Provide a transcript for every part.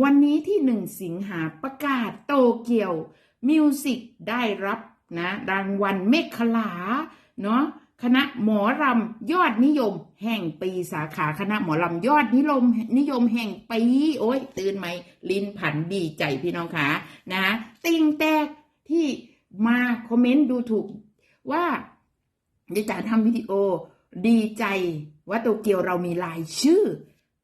วันนี้ที่หนึ่งสิงหาประกาศโตเกียวมิวสิกได้รับนะรางวัลเมฆขลาเนาะคณะหมอรำยอดนิยม แห่งปีสาขาคณะหมอรำยอดนิยมนิยมแห่งปีโอ้ยตื่นไหมลิ้นผันดีใจพี่น้องขานะติงแตกที่มาคอมเมนต์ดูถูกว่าในการทำวิดีโอดีใจว่าโตเกียวเรามีรายชื่อ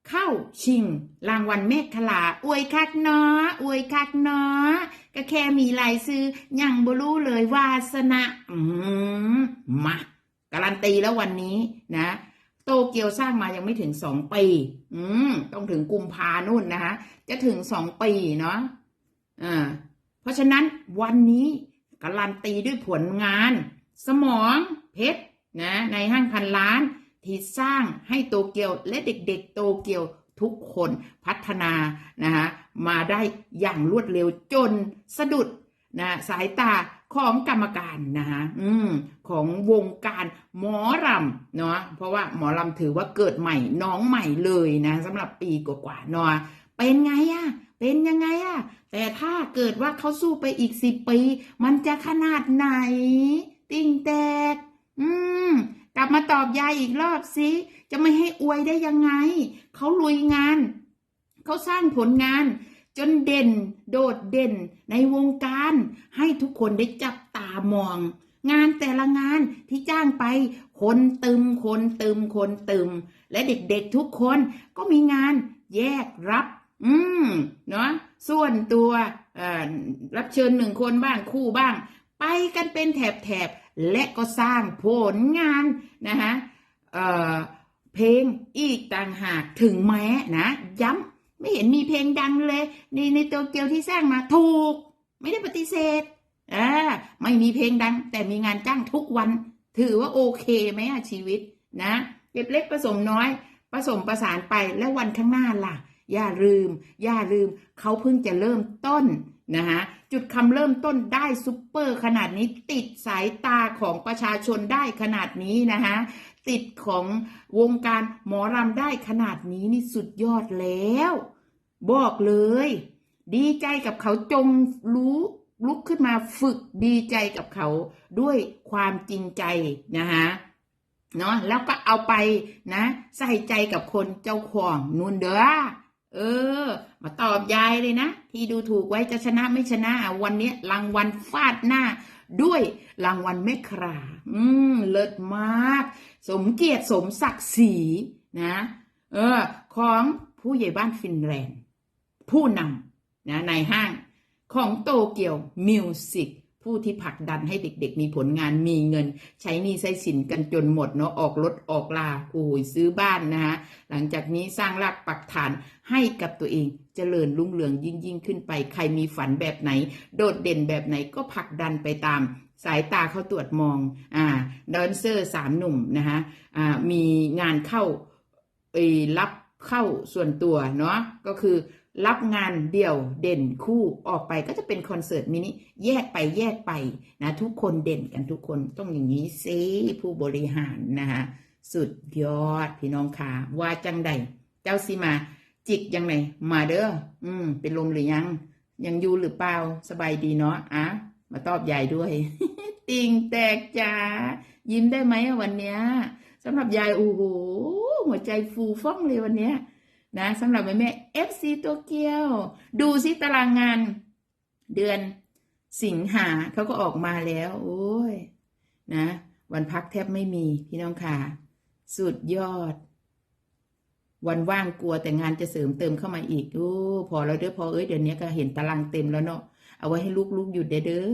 เข้าชิง รางวัลเมฆขลา อวยคักเนาะอวยคักเนาะก็แค่มีลายซื้อยังบ่รู้เลยวาสนาอืมมาการันตีแล้ววันนี้นะ โตเกียวสร้างมายังไม่ถึงสองปีอืมต้องถึงกุมภานุ่นนะคะจะถึงสองปีเนาะอ่าเพราะฉะนั้นวันนี้การันตีด้วยผลงาน สมองเพชรนะ ในห้างพันล้าน ที่สร้างให้โตเกียวและเด็กๆ โตเกียวทุกคนพัฒนานะฮะมาได้อย่างรวดเร็วจนสะดุดนะสายตาของกรรมการนะฮะอืมของวงการหมอรำเนาะเพราะว่าหมอรำถือว่าเกิดใหม่น้องใหม่เลยนะสำหรับปีกว่าๆเนาะเป็นไงอะเป็นยังไงอะแต่ถ้าเกิดว่าเขาสู้ไปอีกสิปี มันจะขนาดไหน ติ่งแตก อืม กลับมาต อบยายอีกรอบสิจะไม่ให้อวยได้ยังไง เขาลุยงาน เขาสร้างผลงาน จนเด่น โดดเด่นในวงการ ให้ทุกคนได้จับตามอง งานแต่ละงานที่จ้างไป คนตึมคนตึมคนตึม และเด็กๆทุกคนก็มีงานแยกรับ อืมเนาะส่วนตัวรับเชิญหนึ่งคนบ้างคู่บ้าง ไปกันเป็นแถบๆ และก็สร้างผลงานนะฮะเเพลงอีกต่างหากถึงแม้นะ ย้ำไม่เห็นมีเพลงดังเลย ในในโตเกียวที่สร้างมาถูก ไม่ได้ปฏิเสธอ่าไม่มีเพลงดัง แต่มีงานจ้างทุกวัน ถือว่าโอเคไหมอะชีวิตนะเก็บเล็กผสมน้อย ผสมประสานไปแล้ววันข้างหน้าล่ะ อย่าลืม อย่าลืม เขาเพิ่งจะเริ่มต้น นะฮะจุดคำเริ่มต้นได้ซุปเปอร์ขนาดนี้ติดสายตาของประชาชนได้ขนาดนี้นะฮะติดของวงการหมอรำได้ขนาดนี้นี่สุดยอดแล้ว บอกเลย ดีใจกับเขาจงรู้ลุกขึ้นมาฝึกดีใจกับเขาด้วยความจริงใจนะฮะเนาะแล้วก็เอาไปนะ ใส่ใจกับคนเจ้าของนู่นเด้อ เออ มาตอบยายเลยนะ ที่ดูถูกไว้จะชนะไม่ชนะ วันนี้รางวัลฟาดหน้า ด้วยรางวัลเมฆรา อืม เลิศมาก สมเกียรติสมศักดิ์ศรีนะ เออ ของผู้ใหญ่บ้านฟินแลนด์ ผู้นำนะในห้างของโตเกียวมิวสิก ผู้ที่ผลักดันให้เด็ก ๆ มีผลงานมีเงิน ใช้หนี้ใช้สินกันจนหมดเนาะออกรถออกลาโอ้ยซื้อบ้านนะฮะหลังจากนี้สร้างรากปักฐานให้กับตัวเองเจริญรุ่งเรืองยิ่งยิ่งขึ้นไป ใครมีฝันแบบไหน โดดเด่นแบบไหนก็ผลักดันไปตาม สายตาเขาตรวจมอง อ่าดอนเซอร์สามหนุ่มนะคะอ่ามีงานเข้าเอรับเข้าส่วนตัวเนาะก็คือ รับงานเดี่ยวเด่นคู่ออกไปก็จะเป็นคอนเสิร์ตมินิแยกไปแยกไปนะทุกคนเด่นกันทุกคนต้องอย่างนี้สิผู้บริหารนะคะสุดยอดพี่น้องค่ะว่าจังใด เจ้าสิมาจิกยังไงมาเด้ออืม เป็นลมหรือยัง ยังอยู่หรือเปล่าสบายดีเนาะอะมาตอบยายด้วย ติงแตกจ้ายิ้มได้ไหมวันเนี้ยสำหรับยายโอ้โหหัวใจฟูฟ่องเลยวันเนี้ย นะสำหรับแม่แม่ FC โตเกียว ดูซิตารางงาน เดือนสิงหาเขาก็ออกมาแล้ว โอ้ยนะ วันพักแทบไม่มีพี่น้องค่ะ สุดยอด วันว่างกลัวแต่งานจะเสริมเติมเข้ามาอีกโอ้พอแล้วเด้อพอเอ้ยเดี๋ยวนี้ก็เห็นตารางเต็มแล้วเนาะเอาไว้ให้ลูกๆหยุดเด้อ